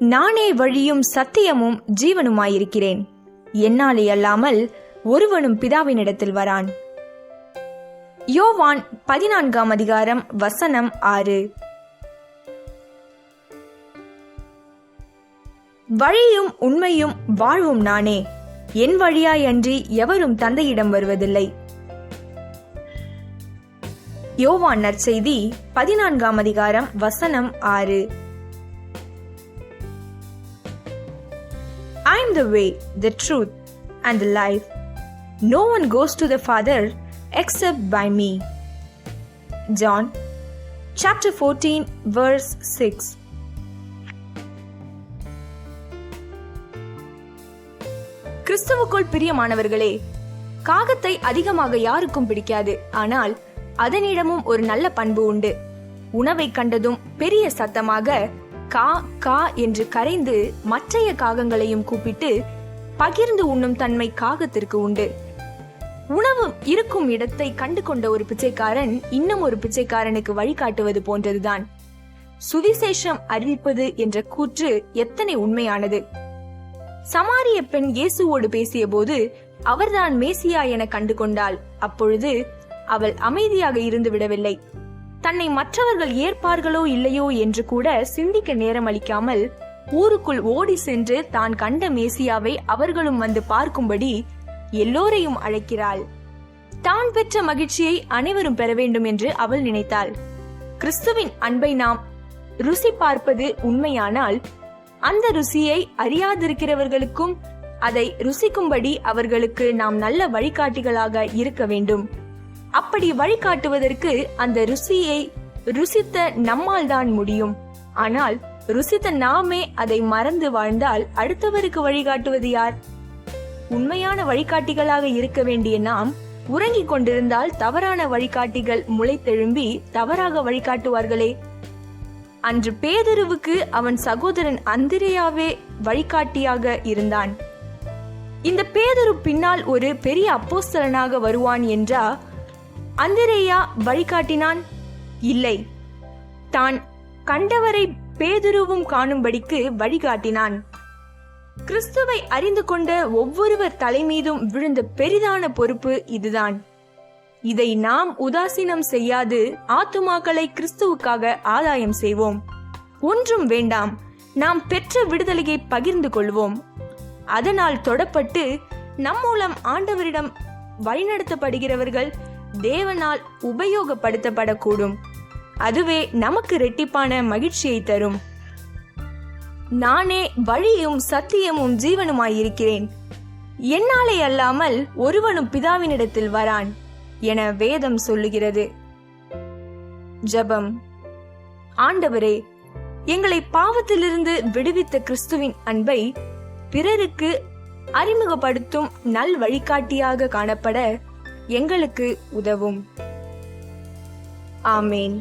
நானே வழியும் சத்தியமும் ஜீவனுமாயிருக்கிறேன். என்னாலே அல்லாமல் ஒருவனும் பிதாவினிடத்தில் வரான். யோவான் பதினான்காம் அதிகாரம் வசனம் ஆறு. வழியும் உண்மையும் வாழ்வும் நானே. என் வழியாயன்றி எவரும் தந்தையிடம் வருவதில்லை. யோவான் நற்செய்தி பதினான்காம் அதிகாரம் வசனம் ஆறு. Am the way, the truth, and the life. No one goes to the Father except by me. John chapter 14, verse 6. கிறிஸ்துவுக்குள் பிரியமானவர்களே காகத்தை அதிகமாக யாருக்கும் பிடிக்காது ஆனால் அதனிடமும் ஒரு நல்ல பண்பு உண்டு உணவை கண்டதும் பெரிய சத்தமாக கா கா என்று கரைந்து மற்றைய காகங்களையும் கூப்பிட்டு பகிர்ந்து உண்ணும் தன்மை காகத்திற்கு உண்டு. உணவு இருக்கும் இடத்தை கண்டு கொண்ட ஒரு பிச்சைக்காரன் இன்னும் ஒரு பிச்சைக்காரனுக்கு வழிகாட்டுவது போன்றதுதான். சுவிசேஷம் அறிவிப்பது என்ற கூற்று எத்தனை உண்மையானது. சமாரிய பெண் இயேசுவோடு பேசியபோது அவர்தான் மேசியா என கண்டு கொண்டாள் அப்பொழுது அவள் அமைதியாக இருந்து விடவில்லை. தன்னை மற்றவர்கள் ஏற்பார்களோ இல்லையோ என்று கூட சிந்திக்க நேரம் அளிக்காமல் ஊருக்குள் ஓடி சென்று தான் கண்ட மேசியாவை அவர்களும் வந்து பார்க்கும்படி எல்லோரையும் அழைக்கிறாள். தான் பெற்ற மகிழ்ச்சியை அனைவரும் பெற வேண்டும் என்று அவள் நினைத்தாள். கிறிஸ்துவின் அன்பை நாம் ருசி பார்ப்பது உண்மையானால் அந்த ருசியை அறியாதிருக்கிறவர்களுக்கும் அதை ருசிக்கும்படி அவர்களுக்கு நாம் நல்ல வழிகாட்டிகளாக இருக்க வேண்டும். அப்படி வழிகாட்டுவதற்கு அந்த ருசியை ருசித்த நம்மால் தான் முடியும். ஆனால் ருசித்த நாமே அதை மறந்து வாழ்ந்தால் அடுத்தவருக்கு வழிகாட்டுவது யார்? உண்மையான வழிகாட்டிகளாக இருக்க வேண்டிய நாம் உறங்கிக் கொண்டிருந்தால் தவறான வழிகாட்டிகள் முளைத்தெழும்பி தவறாக வழிகாட்டுவார்களே. அன்று பேதருவுக்கு அவன் சகோதரன் அந்திரையாவே வழிகாட்டியாக இருந்தான். இந்த பேதரு பின்னால் ஒரு பெரிய அப்போஸ்தலனாக வருவான் என்றா அந்திரேயா வழிகாட்டினான். இல்லை. தான் கண்டவரை பேதுருவும் காணும்படிக்கு வழிகாட்டினான். கிறிஸ்துவை அறிந்து கொண்ட ஒவ்வொருவர் தலைமீதும் விழுந்த பெரிதான பொறுப்பு இதுதான். இதை நாம் உதாசீனம் செய்யாது ஆத்துமாக்களை கிறிஸ்துவுக்காக ஆதாயம் செய்வோம். ஒன்றும் வேண்டாம் நாம் பெற்ற விடுதலையை பகிர்ந்து கொள்வோம். அதனால் தொடப்பட்டு நம் மூலம் ஆண்டவரிடம் வழிநடத்தப்படுகிறவர்கள் தேவனால் உபயோகப்படுத்தப்படக்கூடும். அதுவே நமக்கு ரெட்டிப்பான மகிழ்ச்சியை தரும். நானே வழியும் சத்தியமும் ஜீவனுமாயிருக்கிறேன். என்னாலே அல்லாமல் ஒருவனும் பிதாவினிடத்தில் வரான் என வேதம் சொல்லுகிறது. ஜெபம். ஆண்டவரே எங்களை பாவத்திலிருந்து விடுவித்த கிறிஸ்துவின் அன்பை பிறருக்கு அறிமுகப்படுத்தும் நல் வழிகாட்டியாக காணப்பட எங்களுக்கு உதவும். ஆமேன்.